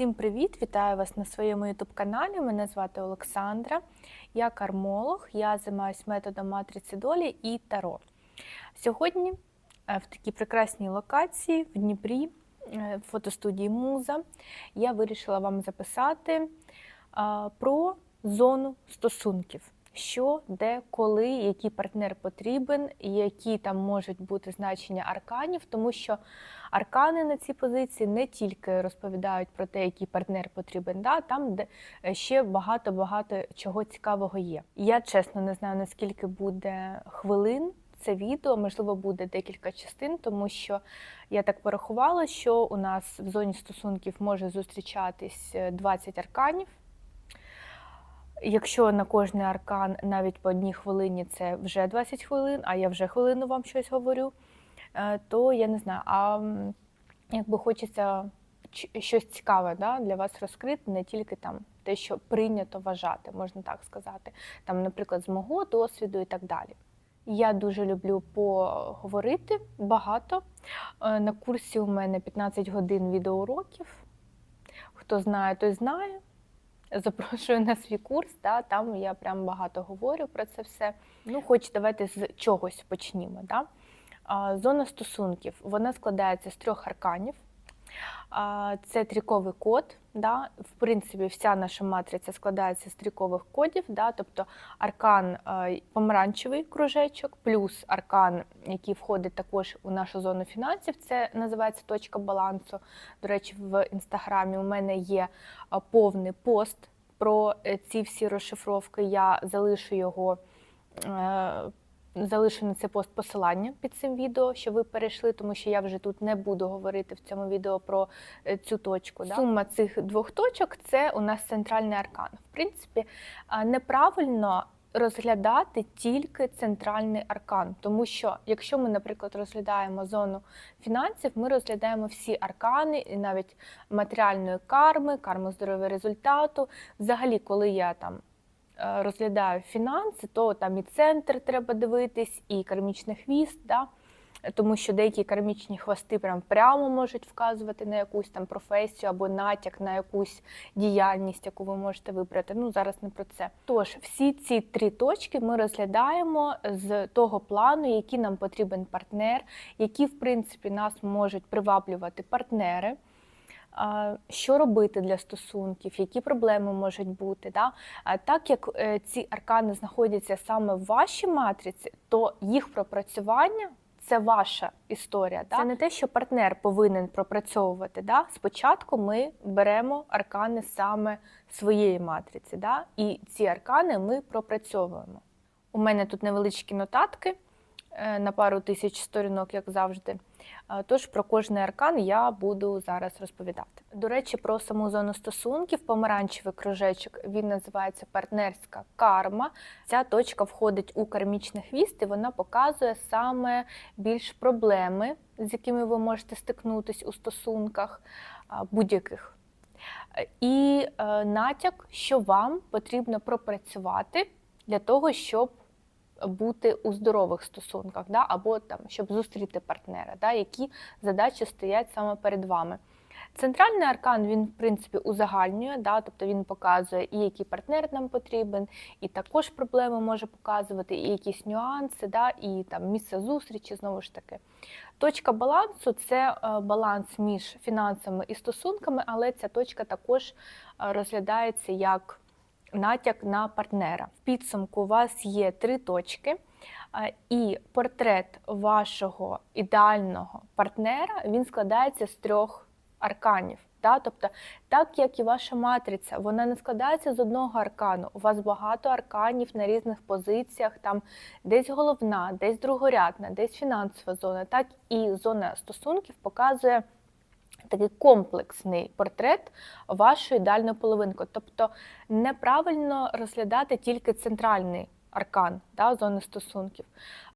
Всім привіт! Вітаю вас на своєму youtube каналі. Мене звати Олександра. Я кармолог, я займаюся методом матриці долі і таро. Сьогодні е, в такій прекрасній локації в Дніпрі, е, в фотостудії Муза, я вирішила вам записати е, про зону стосунків. Що, де, коли, який партнер потрібен, які там можуть бути значення арканів, тому що аркани на цій позиції не тільки розповідають про те, який партнер потрібен, да, там де е, ще багато-багато чого цікавого є. Я чесно не знаю, наскільки буде хвилин це відео, можливо, буде декілька частин, тому що я так порахувала, що у нас в зоні стосунків може зустрічатись е, 20 арканів. Якщо на кожний аркан навіть по одній хвилині це вже 20 хвилин, а я вже хвилину вам щось говорю, е, то я не знаю, а якби хочеться щось цікаве да, для вас розкрити, не тільки там те, що прийнято вважати, можна так сказати, там, наприклад, з мого досвіду і так далі. Я дуже люблю поговорити багато. Е, На курсі у мене 15 годин відеоуроків. Хто знає, той знає запрошую на свій курс. Да, там я прям багато говорю про це все. Ну, хоч давайте з чогось почнімо. Да? Зона стосунків вона складається з трьох арканів. Це тріковий код. Да? В принципі, вся наша матриця складається з трікових кодів, да? тобто аркан е, помаранчевий кружечок, плюс аркан, який входить також у нашу зону фінансів, це називається точка балансу. До речі, в інстаграмі у мене є е, повний пост про е, ці всі розшифровки. Я залишу його. Залишу на цей пост посилання під цим відео, що ви перейшли, тому що я вже тут не буду говорити в цьому відео про е, цю точку. Да? Сума цих двох точок це у нас центральний аркан. В принципі, неправильно розглядати тільки центральний аркан, тому що якщо ми, наприклад, розглядаємо зону фінансів, ми розглядаємо всі аркани, і навіть матеріальної карми, карми здоров'я результату. Взагалі, коли я там розглядаю фінанси, то там і центр треба дивитись, і кармічний хвіст. Да? Тому що деякі кармічні хвости прям прямо можуть вказувати на якусь там професію або натяк на якусь діяльність, яку ви можете вибрати. Ну зараз не про це. Тож всі ці три точки ми розглядаємо з того плану, який нам потрібен партнер, які в принципі нас можуть приваблювати партнери. Що робити для стосунків, які проблеми можуть бути? Да? Так як е, ці аркани знаходяться саме в вашій матриці, то їх пропрацювання це ваша історія. Да? Це не те, що партнер повинен пропрацьовувати. Да? Спочатку ми беремо аркани саме своєї матриці, да? і ці аркани ми пропрацьовуємо. У мене тут невеличкі нотатки на пару тисяч сторінок, як завжди. Е, Тож про кожний аркан я буду зараз розповідати. До речі, про саму зону стосунків, помаранчевий кружечок, він називається партнерська карма. Ця точка входить у кармічний хвіст, і вона показує саме більш проблеми, з якими ви можете стикнутись у стосунках будь-яких. Е, І е, натяк, що вам потрібно пропрацювати для того, щоб бути у здорових стосунках, да, або там, щоб зустріти партнера, да, які задачі стоять саме перед вами. Центральний аркан він, в принципі, узагальнює, да, тобто він показує, і який партнер нам потрібен, і також проблеми може показувати, і якісь нюанси, да, і там місце зустрічі, знову ж таки. Точка балансу це е, баланс між фінансами і стосунками, але ця точка також е, розглядається як натяк на партнера. В підсумку у вас є три точки, і портрет вашого ідеального партнера він складається з трьох арканів. Да? Тобто, так як і ваша матриця, вона не складається з одного аркану. У вас багато арканів на різних позиціях, там десь головна, десь другорядна, десь фінансова зона, так і зона стосунків показує такий комплексний портрет вашої ідеальної половинки. Тобто неправильно розглядати тільки центральний аркан да, зони стосунків.